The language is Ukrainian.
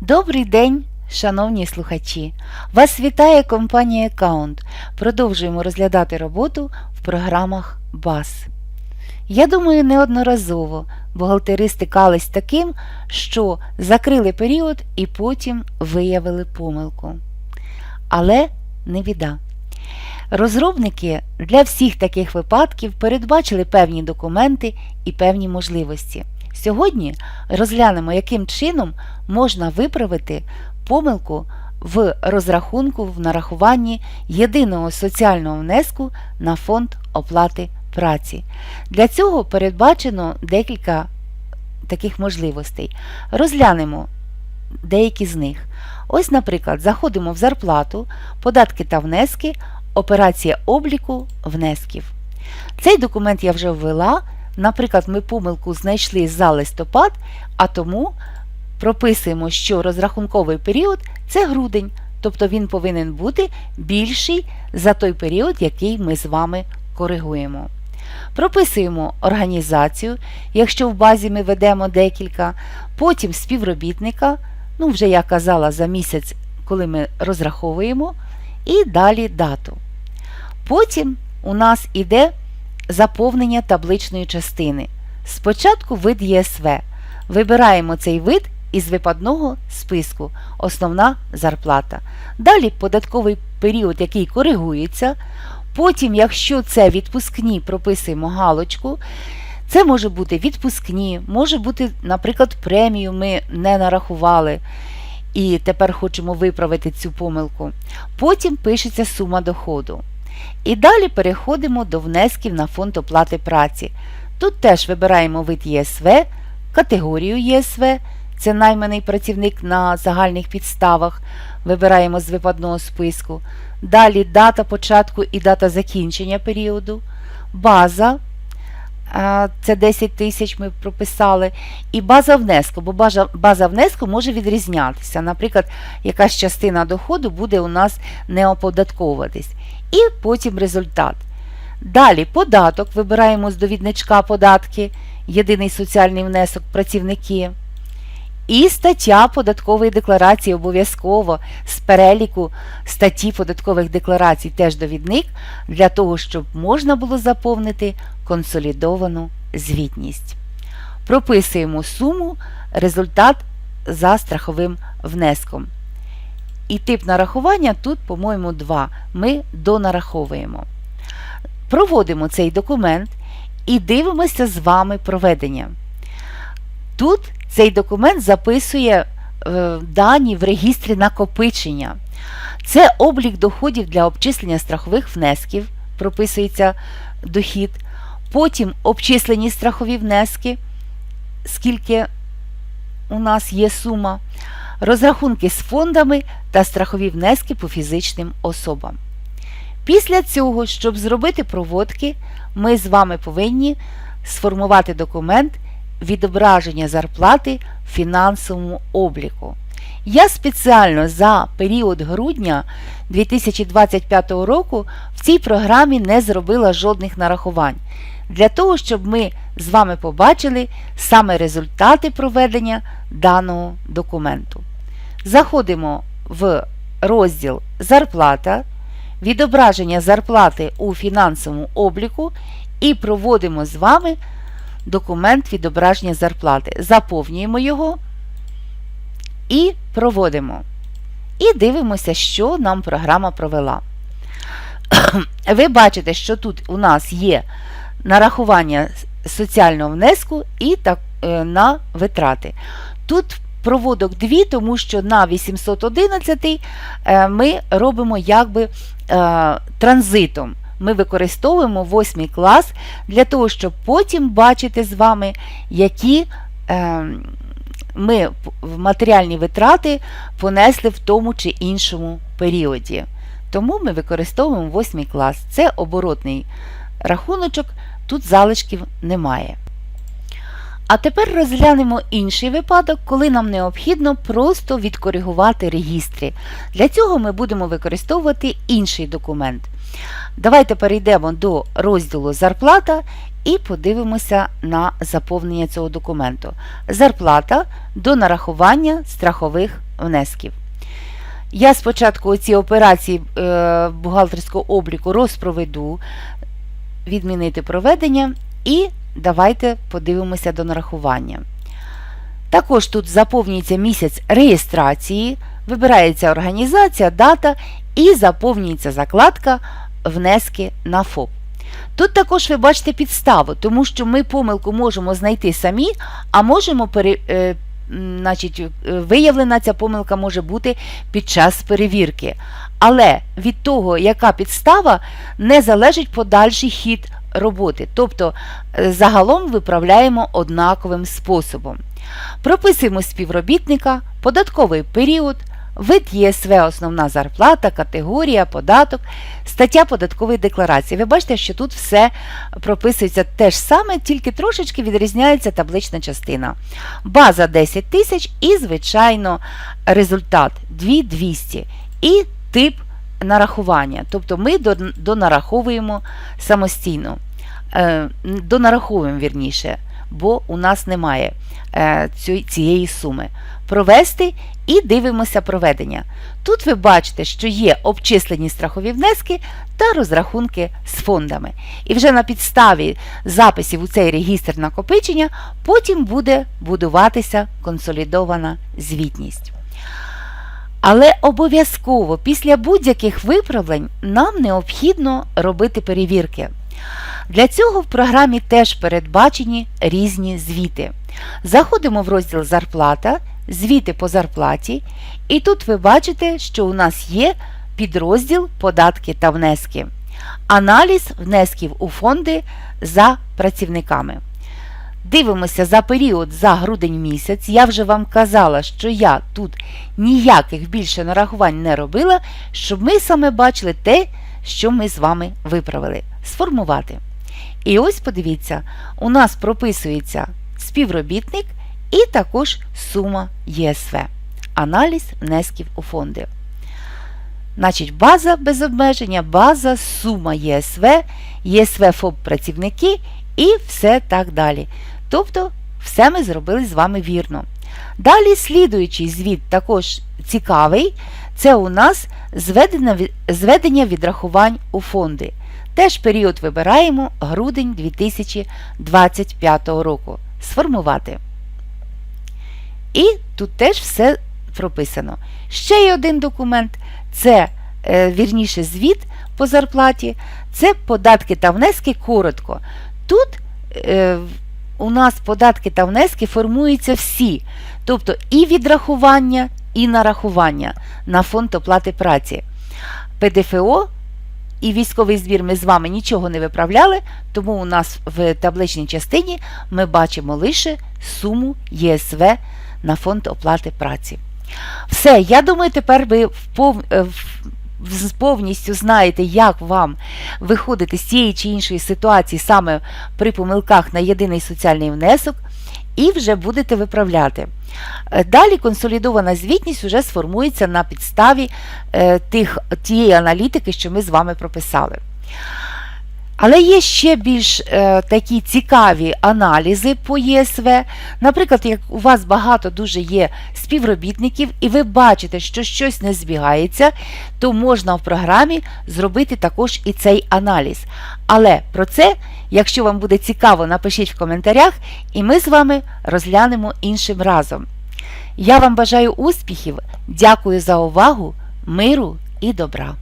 Добрий день, шановні слухачі! Вас вітає компанія Account. Продовжуємо розглядати роботу в програмах BAS. Я думаю, неодноразово бухгалтери стикались таким, що закрили період і потім виявили помилку. Але не біда. Розробники для всіх таких випадків передбачили певні документи і певні можливості. Сьогодні розглянемо, яким чином можна виправити помилку в розрахунку в нарахуванні єдиного соціального внеску на фонд оплати праці. Для цього передбачено декілька таких можливостей. Розглянемо деякі з них. Ось, наприклад, заходимо в зарплату, податки та внески, операція обліку внесків. Цей документ я вже ввела. Наприклад, ми помилку знайшли за листопад, а тому прописуємо, що розрахунковий період це грудень, тобто він повинен бути більший за той період, який ми з вами коригуємо. Прописуємо організацію, якщо в базі ми ведемо декілька, потім співробітника, ну вже я казала за місяць, коли ми розраховуємо, і далі дату. Потім у нас іде заповнення табличної частини. Спочатку вид ЄСВ. Вибираємо цей вид із випадного списку Основна зарплата. Далі податковий період, який коригується. Потім, якщо це відпускні, прописуємо галочку. Це може бути відпускні, може бути, наприклад, премію ми не нарахували. І тепер хочемо виправити цю помилку. Потім пишеться сума доходу. І далі переходимо до внесків на фонд оплати праці. Тут теж вибираємо вид ЄСВ, категорію ЄСВ, це найманий працівник на загальних підставах. Вибираємо з випадного списку. Далі дата початку і дата закінчення періоду. База. Це 10 тисяч ми прописали. І база внеску, бо база, база внеску може відрізнятися. Наприклад, якась частина доходу буде у нас не оподатковуватись. І потім результат. Далі податок. Вибираємо з довідничка податки, єдиний соціальний внесок працівники. І стаття податкової декларації обов'язково з переліку статті податкових декларацій теж довідник, для того, щоб можна було заповнити консолідовану звітність. Прописуємо суму, результат за страховим внеском. І тип нарахування тут, по-моєму, 2. Ми донараховуємо. Проводимо цей документ і дивимося з вами проведення. Тут цей документ записує е, дані в регістрі накопичення. Це облік доходів для обчислення страхових внесків, прописується дохід. Потім обчислені страхові внески, скільки у нас є сума, розрахунки з фондами та страхові внески по фізичним особам. Після цього, щоб зробити проводки, ми з вами повинні сформувати документ відображення зарплати в фінансовому обліку. Я спеціально за період грудня 2025 року в цій програмі не зробила жодних нарахувань, для того, щоб ми з вами побачили саме результати проведення даного документу. Заходимо в розділ Зарплата, відображення зарплати у фінансовому обліку і проводимо з вами документ відображення зарплати. Заповнюємо його і проводимо. І дивимося, що нам програма провела. Ви бачите, що тут у нас є нарахування соціального внеску і так, е, на витрати. Тут проводок 2, тому що на 811 е, ми робимо якби е, транзитом ми використовуємо 8 клас для того, щоб потім бачити з вами, які е, ми матеріальні витрати понесли в тому чи іншому періоді. Тому ми використовуємо 8 клас. Це оборотний рахуночок, тут залишків немає. А тепер розглянемо інший випадок, коли нам необхідно просто відкоригувати регістри. Для цього ми будемо використовувати інший документ. Давайте перейдемо до розділу Зарплата і подивимося на заповнення цього документу. Зарплата до нарахування страхових внесків. Я спочатку ці операції е, бухгалтерського обліку розпроведу, відмінити проведення і давайте подивимося до нарахування. Також тут заповнюється місяць реєстрації, вибирається організація, дата і заповнюється закладка внески на ФОП. Тут також ви бачите підставу, тому що ми помилку можемо знайти самі, а можемо е, значить, е, виявлена ця помилка може бути під час перевірки. Але від того, яка підстава, не залежить подальший хід роботи. Тобто е, загалом виправляємо однаковим способом. Прописуємо співробітника, податковий період, вид ЄСВ основна зарплата, категорія, податок, стаття податкової декларації. Ви бачите, що тут все прописується те ж саме, тільки трошечки відрізняється таблична частина. База 10 тисяч і, звичайно, результат 2200 і тип нарахування. Тобто ми донараховуємо самостійно. Е, Донараховуємо вірніше, бо у нас немає е, цієї суми. Провести і дивимося проведення. Тут ви бачите, що є обчислені страхові внески та розрахунки з фондами. І вже на підставі записів у цей регістр накопичення потім буде будуватися консолідована звітність. Але обов'язково після будь-яких виправлень нам необхідно робити перевірки. Для цього в програмі теж передбачені різні звіти. Заходимо в розділ Зарплата, звіти по зарплаті, і тут ви бачите, що у нас є підрозділ Податки та внески. Аналіз внесків у фонди за працівниками. Дивимося за період за грудень місяць. Я вже вам казала, що я тут ніяких більше нарахувань не робила, щоб ми саме бачили те, що ми з вами виправили. Сформувати. І ось подивіться, у нас прописується співробітник і також сума ЄСВ. Аналіз внесків у фонди. Значить, база без обмеження, база, сума ЄСВ, ЄСВ ФОП працівники і все так далі. Тобто, все ми зробили з вами вірно. Далі слідуючий звіт також цікавий. Це у нас зведення, відрахувань у фонди. Теж період вибираємо грудень 2025 року. Сформувати. І тут теж все прописано. Ще є один документ це е, вірніше звіт по зарплаті, це податки та внески коротко. Тут е, у нас податки та внески формуються всі, тобто і відрахування, і нарахування на фонд оплати праці. ПДФО і військовий збір ми з вами нічого не виправляли, тому у нас в табличній частині ми бачимо лише суму ЄСВ на фонд оплати праці. Все, я думаю, тепер ви впов... е, повністю знаєте, як вам виходити з цієї чи іншої ситуації саме при помилках на єдиний соціальний внесок, і вже будете виправляти. Е, Далі консолідована звітність вже сформується на підставі е, тих, тієї аналітики, що ми з вами прописали. Але є ще більш е, такі цікаві аналізи по ЄСВ. Наприклад, як у вас багато дуже є співробітників, і ви бачите, що щось не збігається, то можна в програмі зробити також і цей аналіз. Але про це, якщо вам буде цікаво, напишіть в коментарях, і ми з вами розглянемо іншим разом. Я вам бажаю успіхів, дякую за увагу, миру і добра.